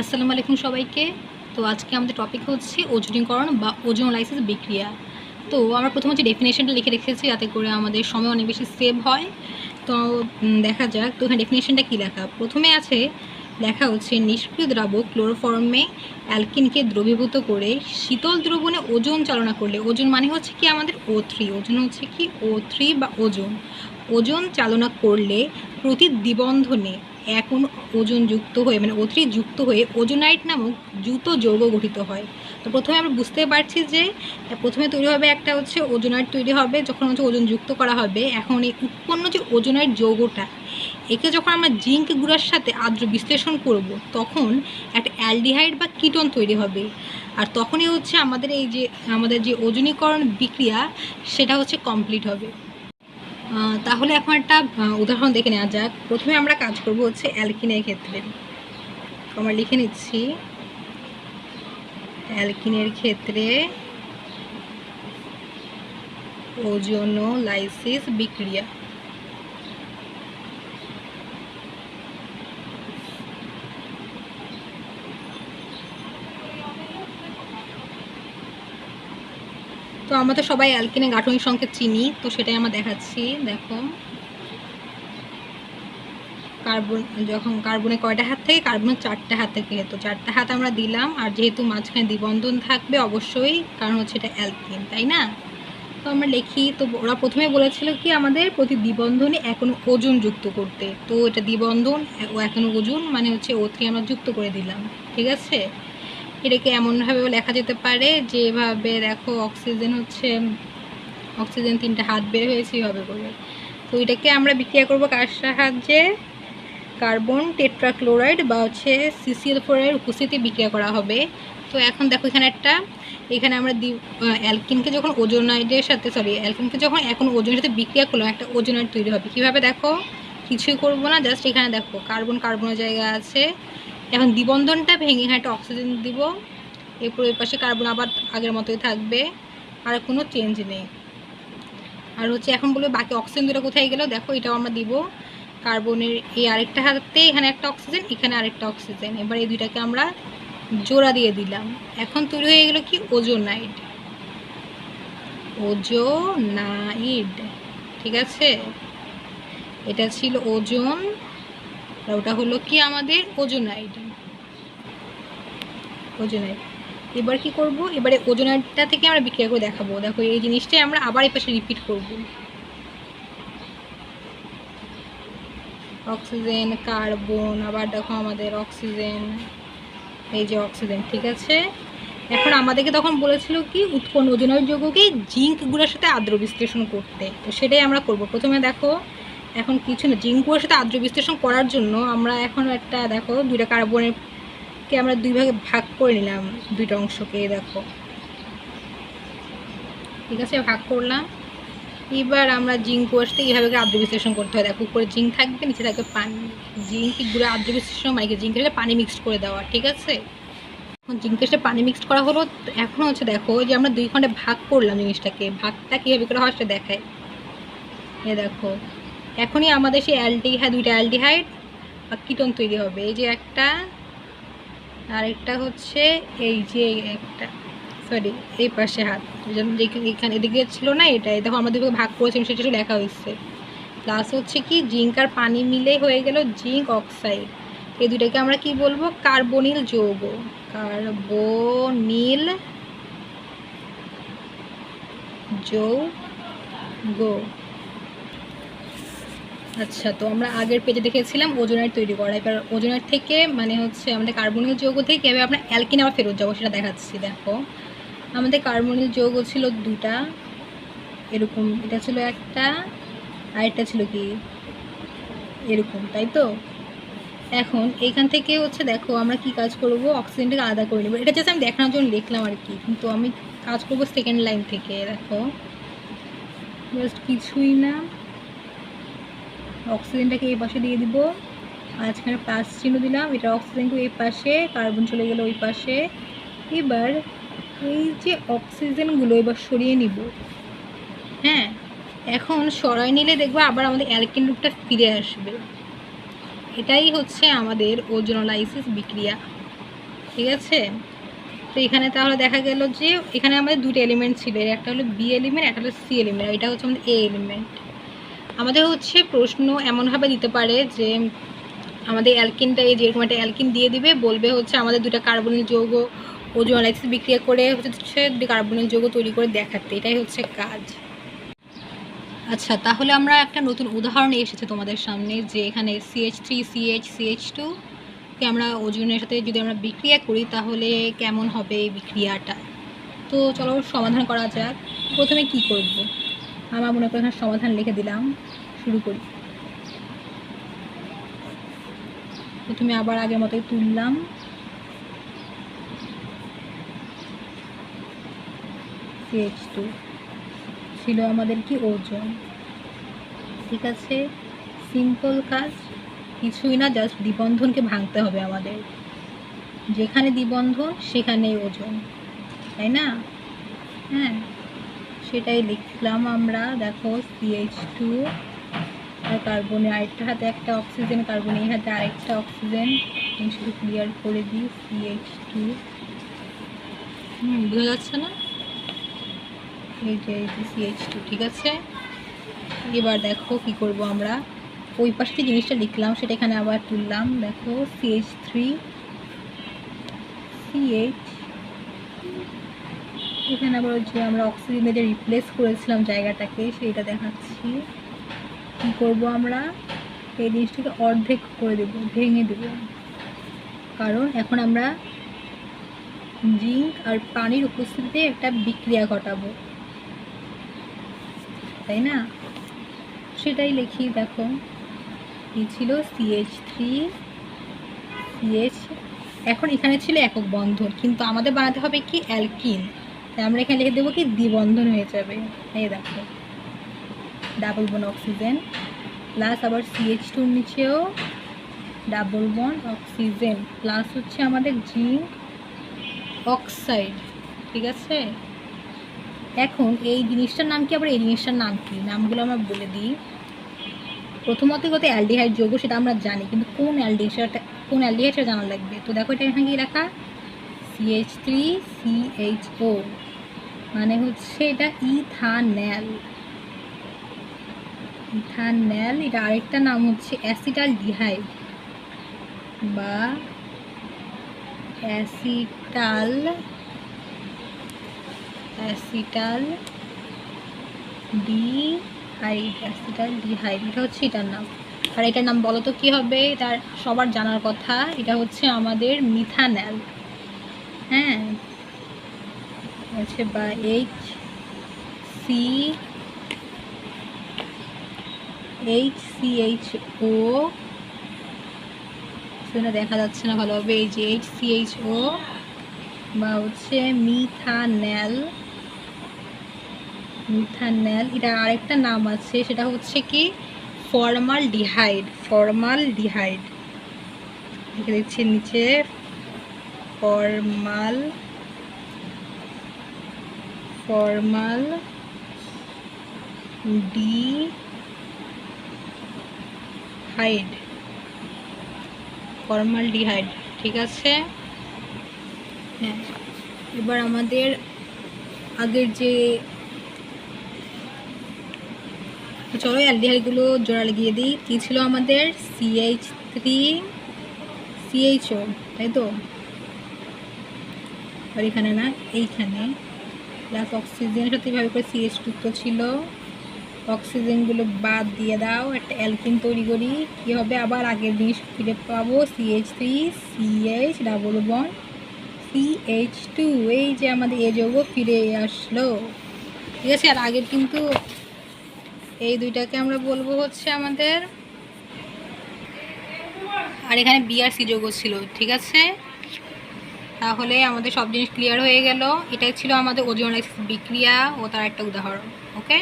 আসসালামু আলাইকুম সবাইকে। তো আজকে আমাদের টপিক হচ্ছে ওজনীকরণ বা ওজন লাইসেন্স বিক্রিয়া। তো আমরা প্রথম হচ্ছে ডেফিনেশনটা লিখে রেখেছি, যাতে করে আমাদের সময় অনেক বেশি সেভ হয়। তো দেখা যাক, তো এখানে ডেফিনেশনটা কী লেখা? প্রথমে আছে, লেখা হচ্ছে, নিষ্ক্রিয় দ্রাবক ক্লোরোফর্মে অ্যালকিনকে দ্রবীভূত করে শীতল দ্রবণে ওজন চালনা করলে ওজন মানে হচ্ছে কি আমাদের ও থ্রি ওজন হচ্ছে কি ও থ্রি বা ওজন। ওজন চালনা করলে প্রতি দ্বিবন্ধনে এখন ওজন যুক্ত হয়ে মানে ওথ্রি যুক্ত হয়ে ওজোনাইট নামক জুতো যৌগ গঠিত হয়। তো প্রথমে আমরা বুঝতে পারছি যে, প্রথমে তৈরি হবে একটা হচ্ছে ওজোনাইট তৈরি হবে, যখন হচ্ছে ওজন যুক্ত করা হবে, এখন এই উৎপন্ন যে ওজোনাইট যৌগটা, একে যখন আমরা জিঙ্ক গুঁড়ার সাথে আদ্র বিশ্লেষণ করব, তখন একটা অ্যালডিহাইড বা কিটন তৈরি হবে। আর তখনই হচ্ছে আমাদের এই যে, আমাদের যে ওজনীকরণ বিক্রিয়া, সেটা হচ্ছে কমপ্লিট হবে। তাহলে এখন একটা উদাহরণ দেখে নেওয়া যাক। প্রথমে আমরা কাজ করব হচ্ছে অ্যালকিনের ক্ষেত্রে। আমার লিখে নিচ্ছি, অ্যালকিনের ক্ষেত্রে ওজোনোলাইসিস বিক্রিয়া। আমরা তো সবাই অ্যালকিনের গাঠনিক সংকেত চিনি, তো সেটাই আমরা দেখাচ্ছি, দেখো। কার্বন, যখন কার্বনে কয়টা হাত থেকে, কার্বনের চারটে হাত থেকে, তো চারটে হাত আমরা দিলাম, আর যেহেতু মাঝখানে দ্বিবন্ধন থাকবে অবশ্যই, কারণ হচ্ছে এটা অ্যালকিন, তাই না? তো আমরা লিখি, তো ওরা প্রথমে বলেছিল কি আমাদের প্রতি দ্বিবন্ধনে এখনও ওজন যুক্ত করতে, তো এটা দ্বিবন্ধন ও এখনও ওজন মানে হচ্ছে ও থ্রি আমরা যুক্ত করে দিলাম, ঠিক আছে? এটাকে এমনভাবেও লেখা যেতে পারে যেভাবে দেখো অক্সিজেন হচ্ছে, অক্সিজেন তিনটা হাত বের হয়েছে এইভাবে করে তো এটাকে আমরা বিক্রিয়া করব কার সাহায্যে? কার্বন টেট্রাক্লোরাইড বা হচ্ছে সিসিএল ফোরের উপস্থিতি বিক্রিয়া করা হবে। তো এখন দেখো এখানে একটা, এখানে আমরা দি অ্যালকিনকে যখন ওজোনাইডের সাথে সরি অ্যালকিনকে যখন এখন ওজনের সাথে বিক্রিয়া করলাম একটা ওজোনাইড তৈরি হবে। কীভাবে দেখো? কিছুই করব না, জাস্ট এখানে দেখো, কার্বন কার্বনের জায়গা আছে। এখন দ্বিবন্ধনটা ভেঙে এখানে একটা অক্সিজেন দিব। এরপর এর পাশে কার্বন আবার আগের মতোই থাকবে। আর কোনো চেঞ্জ নেই। আর হচ্ছে এখন বলবে বাকি অক্সিজেন দুটো কোথায় গেল? দেখো, এটাও আমরা দিব। কার্বনের এই আরেকটা হাতে এখানে একটা অক্সিজেন এখানে আরেকটা অক্সিজেন এবার এই দুইটাকে আমরা জোড়া দিয়ে দিলাম। এখন তৈরি হয়ে গেলো কি? ওজোনাইড ওজোনাইড ঠিক আছে? এটা ছিল ওজন আর ওটা হলো কি আমাদের ওজোনাইড ওজোনাইড এবার কি করব? এবারে ওজোনাইডটা থেকে আমরা বিক্রিয়া করে দেখাবো। দেখো, এই জিনিসটাই আমরা আবার এই পাশে রিপিট করব। অক্সিজেন কার্বন আবার দেখো আমাদের অক্সিজেন এই যে অক্সিজেন ঠিক আছে? এখন আমাদেরকে তখন বলেছিল কি, উৎপন্ন ওজনের যৌগকে জিঙ্ক গুঁড়ার সাথে আদ্র বিশ্লেষণ করতে। তো সেটাই আমরা করব। প্রথমে দেখো এখন কিছু না জিঙ্ক গুঁড়ার সাথে আদ্র বিশ্লেষণ করার জন্য আমরা এখন একটা, দেখো, দুইটা কার্বনের কে আমরা দুই ভাগে ভাগ করে নিলাম, দুইটা অংশকে, দেখো। ঠিক আছে, ভাগ করলাম। এবার আমরা জিঙ্ক সাথে এইভাবে আদ্র বিশ্লেষণ করতে হয়, দেখো, উপরে জিঙ্ক থাকবে, নিচে থাকবে পানি। জিঙ্ক গুঁড়া আদ্র বিশ্লেষণ মানে জিঙ্কের সাথে পানি মিক্সড করে দেওয়া, ঠিক আছে? এখন জিঙ্কের সাথে পানি মিক্সড করা হলো, এখন হচ্ছে দেখো, যে আমরা দুই খণ্ডে ভাগ করলাম জিনিসটাকে, ভাগটা কীভাবে করে হয় সেটা দেখায় এ দেখো এখনই আমাদের সেই অ্যালডিহাইড দুইটা অ্যালডিহাইড বা কীটন তৈরি হবে। এই যে একটা আরেকটা হচ্ছে এই যে একটা, সরি, এই পাশে হাত। এখানে, এদিকে ছিল না এটা, এই দেখো আমাদের ভাগ করেছিলাম সেটা লেখা হয়েছে। প্লাস হচ্ছে কি, জিঙ্ক আর পানি মিলে হয়ে গেল জিঙ্ক অক্সাইড। এই দুটাকে আমরা কি বলব? কার্বনিল যৌগ। কার্বনিল যৌগ। আচ্ছা তো আমরা আগের পেজে দেখেছিলাম ওজনের তৈরি করা। এবার ওজনের থেকে মানে হচ্ছে আমাদের কার্বনিল যৌগ থেকে কীভাবে আমরা অ্যালকিন আবার ফেরত যাব সেটা দেখাচ্ছি, দেখো। আমাদের কার্বনিল যৌগ ছিল দুটা, এরকম। এটা ছিল একটা, আর ছিল কি? এরকম, তাই তো? এখন এইখান থেকে হচ্ছে দেখো আমরা কি কাজ করব? অক্সিজেনটাকে আলাদা করে নেব। এটা জাস্ট আমি দেখানোর জন্য লিখলাম আর কি, কিন্তু আমি কাজ করব সেকেন্ড লাইন থেকে, দেখো। জাস্ট কিছুই না। অক্সিজেনটাকে এই পাশে দিয়ে দিব। এখানে প্লাস চিহ্ন দিলাম, এটা অক্সিজেনকে এই পাশে, কার্বন চলে গেল ওই পাশে। এবার এই যে অক্সিজেনগুলো এবার সরিয়ে নিব। হ্যাঁ এখন সরাই নিলে দেখব আবার আমাদের অ্যালকিন রূপটা ফিরে আসবে। এটাই হচ্ছে আমাদের ওজোনোলাইসিস বিক্রিয়া। ঠিক আছে? তো এখানে তাহলে দেখা গেল যে এখানে আমাদের দুটো এলিমেন্ট ছিল একটা হলো বি এলিমেন্ট একটা হলো সি এলিমেন্ট এটা হচ্ছে আমাদের এ এলিমেন্ট আমাদের হচ্ছে প্রশ্ন এমনভাবে দিতে পারে যে আমাদের অ্যালকিনটা এই যেরকম একটা অ্যালকিন দিয়ে দিবে, বলবে হচ্ছে আমাদের দুটো কার্বনিল যৌগ, ওজন অ্যালাইসিস বিক্রিয়া করে হচ্ছে দুটো কার্বনিল যৌগ তৈরি করে দেখাতে। এটাই হচ্ছে কাজ। আচ্ছা তাহলে আমরা একটা নতুন উদাহরণ এসেছে তোমাদের সামনে, যে এখানে CH three CH CH two কে আমরা ওজনের সাথে যদি আমরা বিক্রিয়া করি, তাহলে কেমন হবে এই বিক্রিয়াটা? তো চলো সমাধান করা যাক। প্রথমে কি করব? আমার মনে করি সমাধান লিখে দিলাম। শুরু করি। প্রথমে আবার আগের মতোই তুললাম। সিএইচ টু ছিল আমাদের কি? ওজন। ঠিক আছে? সিম্পল কাজ। কিছুই না জাস্ট দ্বিবন্ধনকে ভাঙতে হবে আমাদের। যেখানে দ্বিবন্ধন, সেখানেই ওজন। তাই না? হ্যাঁ। সেটাই লিখলাম আমরা। দেখো সিএইচ টু আর কার্বনে আরেকটা হাতে একটা অক্সিজেন কার্বনে এই হাতে আরেকটা অক্সিজেন আমি শুধু ক্লিয়ার করে দিই সিএইচ টু হুম বোঝা যাচ্ছে না? এই যে এই যে সিএইচ টু ঠিক আছে? এবার দেখো কি করব আমরা। ওই পাশে জিনিসটা লিখলাম সেটা এখানে আবার তুললাম। দেখো সিএইচ থ্রি সিএইচ এখানে আবার যে আমরা অক্সিজেনে যে রিপ্লেস করেছিলাম জায়গাটাকে সেইটা দেখাচ্ছি। কী করব আমরা? এই জিনিসটাকে অর্ধেক করে দেব, ভেঙে দেব। কারণ এখন আমরা জিঙ্ক আর পানির উপস্থিতিতে একটা বিক্রিয়া ঘটাবো। তাই না? সেটাই লিখি, দেখো। কি ছিল সিএইচ থ্রি সিএইচ এখন এখানে ছিল একক বন্ধন, কিন্তু আমাদের বানাতে হবে কি অ্যালকিন। তাই আমরা এখানে লিখে দেবো কি দ্বিবন্ধন হয়ে যাবে। এই দেখো। ডাবল বন অক্সিজেন প্লাস আবার সিএইচ টুর নিচেও ডাবল বন অক্সিজেন প্লাস হচ্ছে আমাদের জিঙ্ক অক্সাইড, ঠিক আছে? এখন এই জিনিসটার নাম কি? আবার এই জিনিসটার নাম কি? নামগুলো আমরা বলে দিই। প্রথমত কত অ্যালডিহাইড যৌগ, সেটা আমরা জানি, কিন্তু কোন অ্যালডিহাইড সেটা কোন অ্যালডিহাইড সেটা জানা লাগবে? তো দেখো এটা এখানে কি লেখা সিএইচ থ্রি সিএইচও মানে হচ্ছে এটা ইথান্যাল ইথান্যাল এটা আরেকটা নাম হচ্ছে অ্যাসিটাল ডিহাইড বা acetal acetaldehyde acetaldehyde এটা হচ্ছে এটার নাম। আর এটার নাম বলো তো কী হবে? তার সবার জানার কথা, এটা হচ্ছে আমাদের মিথান্যাল হ্যাঁ? হচ্ছে বা H C H C H O সেটা দেখা যাচ্ছে না ভালোভাবে, এই যে এইচ সি এইচ ও বা হচ্ছে মিথান্যাল মিথান্যাল এটা আরেকটা নাম আছে, সেটা হচ্ছে কি? ফর্মাল ডিহাইড ফর্মাল ডিহাইড লিখে দিচ্ছি নিচে formal formaldehyde formaldehyde ঠিক আছে? হ্যাঁ এবার আমাদের আগের যে চলো অ্যালডিহাইডগুলো জোড়া লাগিয়ে দিই। কী ছিল আমাদের? সিএইচ থ্রি সিএইচও তাই তো? আর এখানে না, এইখানে। প্লাস অক্সিজেনের সাথে এভাবে করে সিএইচ যুক্ত ছিল। অক্সিজেনগুলো বাদ দিয়ে দাও, একটা অ্যালকিন তৈরি করি। কী হবে? আবার আগের জিনিস ফিরে পাবো CH three CH double bond CH two এই যে আমাদের এ যৌগ ফিরে আসলো। ঠিক আছে? আর আগের কিন্তু এই দুইটাকে আমরা বলব হচ্ছে আমাদের আর এখানে বি আর সি যৌগ ছিল, ঠিক আছে? তাহলে আমাদের সব জিনিস ক্লিয়ার হয়ে গেল। এটাই ছিল আমাদের ওজন বিক্রিয়া ও তার একটা উদাহরণ ওকে